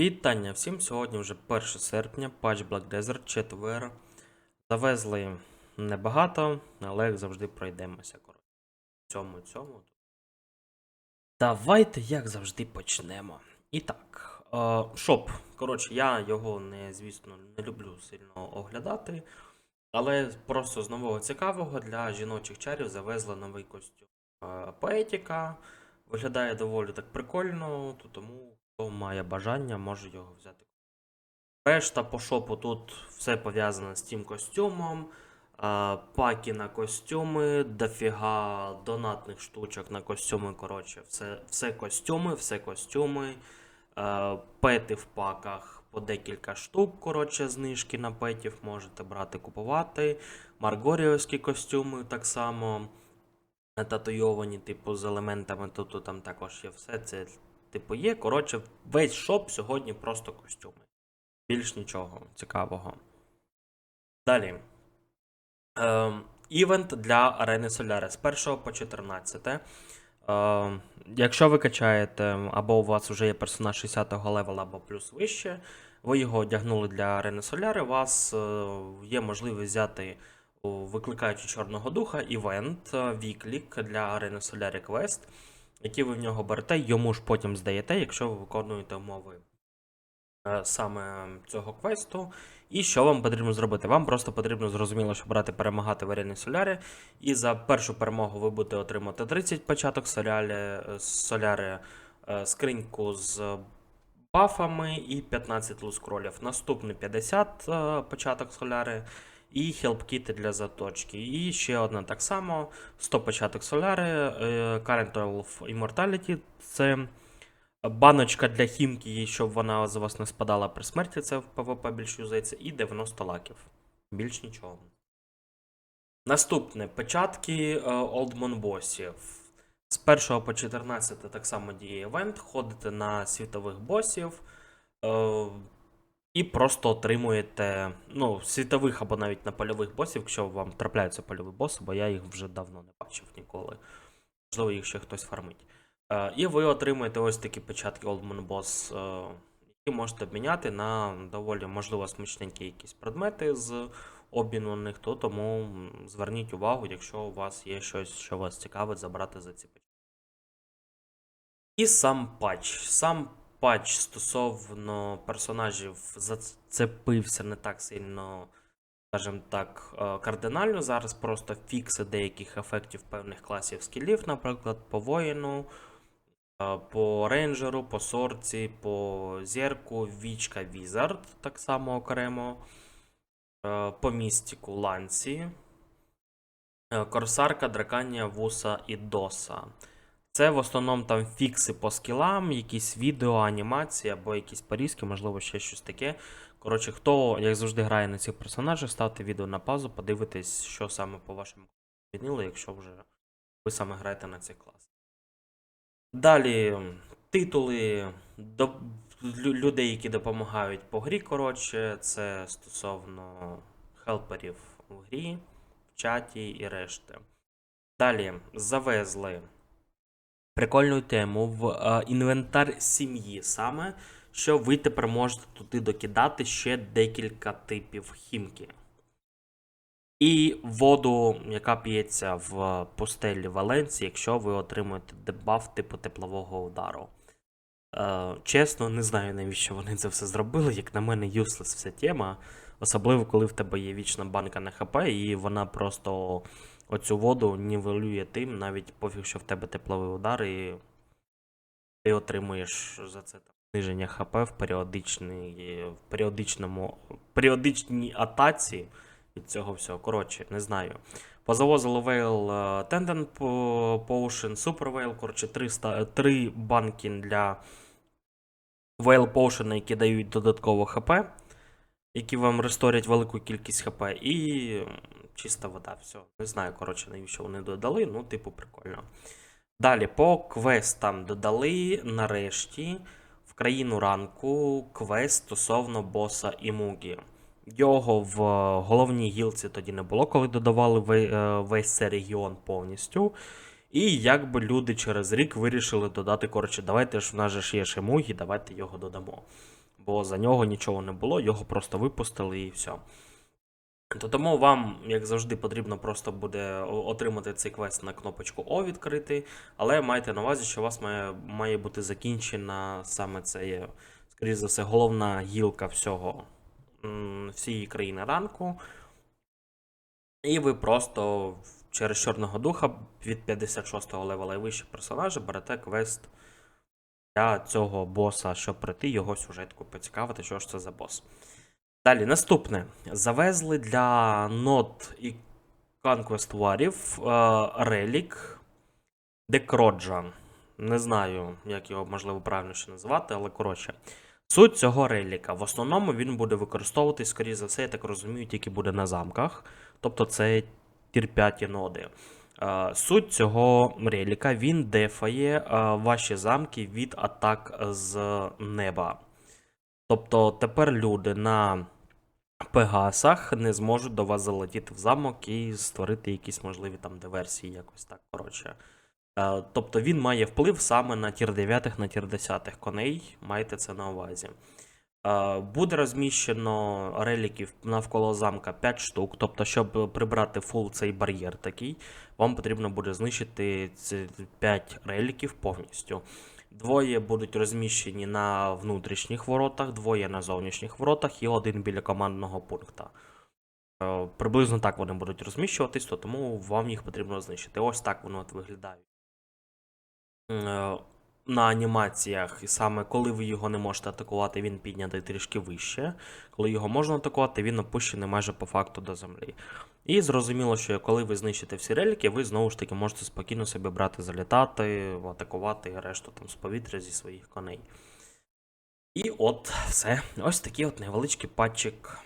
Вітання всім! Сьогодні вже 1 серпня, патч Black Desert, четвер. Завезли небагато, але як завжди пройдемося. коротше. Цьому цьому. Давайте, як завжди, почнемо. І так, е, шоп. Коротше, я його не, звісно, не люблю сильно оглядати. Але просто з нового цікавого для жіночих чарів завезли новий костюм е, поетіка. Виглядає доволі так прикольно, то тому хто має бажання, може його взяти. Решта по шопу тут все пов'язане з тим костюмом. Паки на костюми, дофіга донатних штучок на костюми. Коротше, все, все костюми, все костюми. Пети в паках по декілька штук. Коротше, знижки на петів можете брати, купувати. Маргоріовські костюми так само татуйовані, типу, з елементами, тут там також є все це, типу, є. Коротше, весь шоп сьогодні просто костюми. Більш нічого цікавого. Далі. Ем, івент для арени Solaris з 1 по 14. Ем, якщо ви качаєте, або у вас вже є персонаж 60-го левела, або плюс вище, ви його одягнули для арени Соляри, у вас е, є можливість взяти викликаючи Чорного Духа, івент, е, віклік для арени Солярі Квест, який ви в нього берете, йому ж потім здаєте, якщо ви виконуєте умови е, саме цього квесту. І що вам потрібно зробити? Вам просто потрібно зрозуміло, що брати перемагати в арені Солярі. І за першу перемогу ви будете отримати 30 початок солярі, е, соляри, е, скриньку з бафами і 15 лускролів. Наступний 50 е, початок соляри і хелпкіти для заточки. І ще одна так само: 100 початок соляри, е, Current of Immortality це баночка для хімки, щоб вона з вас не спадала при смерті, це в ПВП більш юзається, і 90 лаків. Більш нічого. Наступне печатки е, Олдмон босів. З 1 по 14 так само діє івент, ходите на світових босів. І просто отримуєте ну, світових або навіть на польових босів, якщо вам трапляються польові боси, бо я їх вже давно не бачив ніколи. Можливо, їх ще хтось фармить. Е, і ви отримуєте ось такі печатки Old Man Boss, е, які можете обміняти на доволі, можливо, смачненькі якісь предмети з обміну на них, то тому зверніть увагу, якщо у вас є щось, що вас цікавить, забрати за ці печатки. І сам патч. Сам патч стосовно персонажів зацепився не так сильно, скажімо так, е, кардинально. Зараз просто фікси деяких ефектів певних класів скілів, наприклад, по воїну, е, по рейнджеру, по сорці, по зірку, вічка Візард, так само окремо, е, по містіку Лансі, е, Корсарка, Драканія, Вуса і Доса. Це в основному там фікси по скілам, якісь відео, анімації або якісь порізки, можливо, ще щось таке. Коротше, хто, як завжди, грає на цих персонажах, ставте відео на паузу, подивитесь, що саме по вашому змінили, якщо вже ви саме граєте на цей клас. Далі титули до... людей, які допомагають по грі. Коротше, це стосовно хелперів в грі, в чаті і решти. Далі завезли прикольну тему в е, інвентар сім'ї саме, що ви тепер можете туди докидати ще декілька типів хімки. І воду, яка п'ється в пустелі Валенції, якщо ви отримуєте дебаф типу теплового удару. Е, чесно, не знаю, навіщо вони це все зробили. Як на мене, юслес вся тема. Особливо, коли в тебе є вічна банка на ХП, і вона просто оцю воду нівелює тим, навіть пофіг, що в тебе тепловий удар, і ти отримуєш за це там, зниження ХП в періодичній, в періодичному, періодичній атаці від цього всього. Коротше, не знаю. Позавозили Вейл е, Тенден Potion, Super Whale, коротше, 300, 3 банки для Whale Potion, які дають додатково ХП, які вам ресторять велику кількість ХП, і чиста вода. Все. Не знаю, коротше, навіщо вони додали, ну, типу, прикольно. Далі, по квестам додали нарешті в країну ранку квест стосовно боса Імугі. Його в е, головній гілці тоді не було, коли додавали е, весь цей регіон повністю. І якби люди через рік вирішили додати, коротше, давайте ж в нас же ж є Шимугі, давайте його додамо. Бо за нього нічого не було, його просто випустили і все. То тому вам, як завжди, потрібно просто буде отримати цей квест на кнопочку О відкрити, але майте на увазі, що у вас має, має бути закінчена саме це, є, за все, головна гілка всього всієї країни ранку. І ви просто через Чорного Духа від 56-го левела і вище персонажа берете квест для цього боса, щоб пройти його сюжетку, поцікавити, що ж це за бос. Далі, наступне. Завезли для нот і Conquest Warів е, релік Декроджа. Не знаю, як його можливо правильно ще назвати, але коротше. Суть цього реліка. В основному він буде використовуватись, скоріше за все, я так розумію, тільки буде на замках. Тобто це тір 5 ноди. Е, Суть цього реліка він дефає е, ваші замки від атак з неба. Тобто тепер люди на Пегасах не зможуть до вас залетіти в замок і створити якісь можливі там диверсії, якось так. Коротше. Е, Тобто він має вплив саме на тір 9 на тір 10 коней. Майте це на увазі. Е, Буде розміщено реліків навколо замка 5 штук. Тобто, щоб прибрати фул цей бар'єр такий, вам потрібно буде знищити ці 5 реліків повністю. Двоє будуть розміщені на внутрішніх воротах, двоє на зовнішніх воротах і один біля командного пункту. Е, Приблизно так вони будуть розміщуватись, то тому вам їх потрібно знищити. Ось так воно от виглядає. На анімаціях, і саме коли ви його не можете атакувати, він піднятий трішки вище. Коли його можна атакувати, він опущений майже по факту до землі. І зрозуміло, що коли ви знищите всі реліки, ви знову ж таки можете спокійно собі брати, залітати, атакувати решту там з повітря зі своїх коней. І от все. Ось такий от невеличкий патчик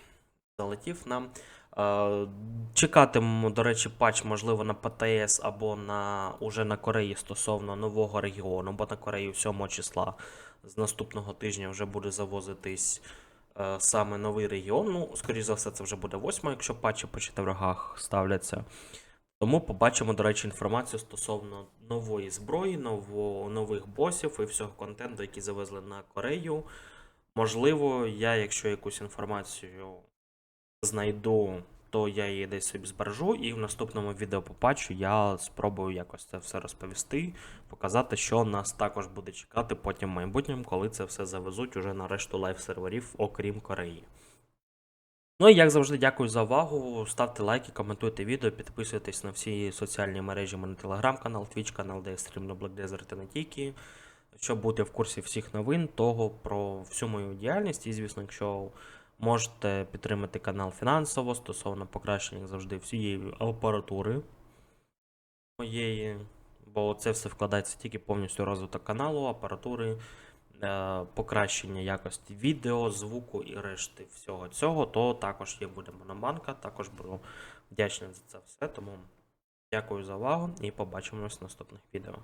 залетів нам. Е, Чекатимемо, до речі, патч, можливо, на ПТС або на уже на Кореї стосовно нового регіону, бо на Кореї 7 числа з наступного тижня вже буде завозитись е, саме новий регіон. Ну, скоріш за все, це вже буде 8, якщо патчі по четвергах ставляться. Тому побачимо, до речі, інформацію стосовно нової зброї, ново, нових босів і всього контенту, який завезли на Корею. Можливо, я, якщо якусь інформацію знайду, то я її десь собі збережу, і в наступному відео побачу, я спробую якось це все розповісти, показати, що нас також буде чекати потім в майбутньому, коли це все завезуть уже на решту лайв-серверів, окрім Кореї. Ну і як завжди, дякую за увагу. Ставте лайки, коментуйте відео, підписуйтесь на всі соціальні мережі, мене телеграм-канал, твіч канал, де я стрімлю Black Desert і не тільки. Щоб бути в курсі всіх новин, того про всю мою діяльність. І, звісно, якщо можете підтримати канал фінансово стосовно покращення завжди всієї апаратури моєї, бо це все вкладається тільки повністю розвиток каналу, апаратури, е, покращення якості відео, звуку і решти всього цього, то також є буде монобанка, також буду вдячний за це все. Тому дякую за увагу і побачимось в наступних відео.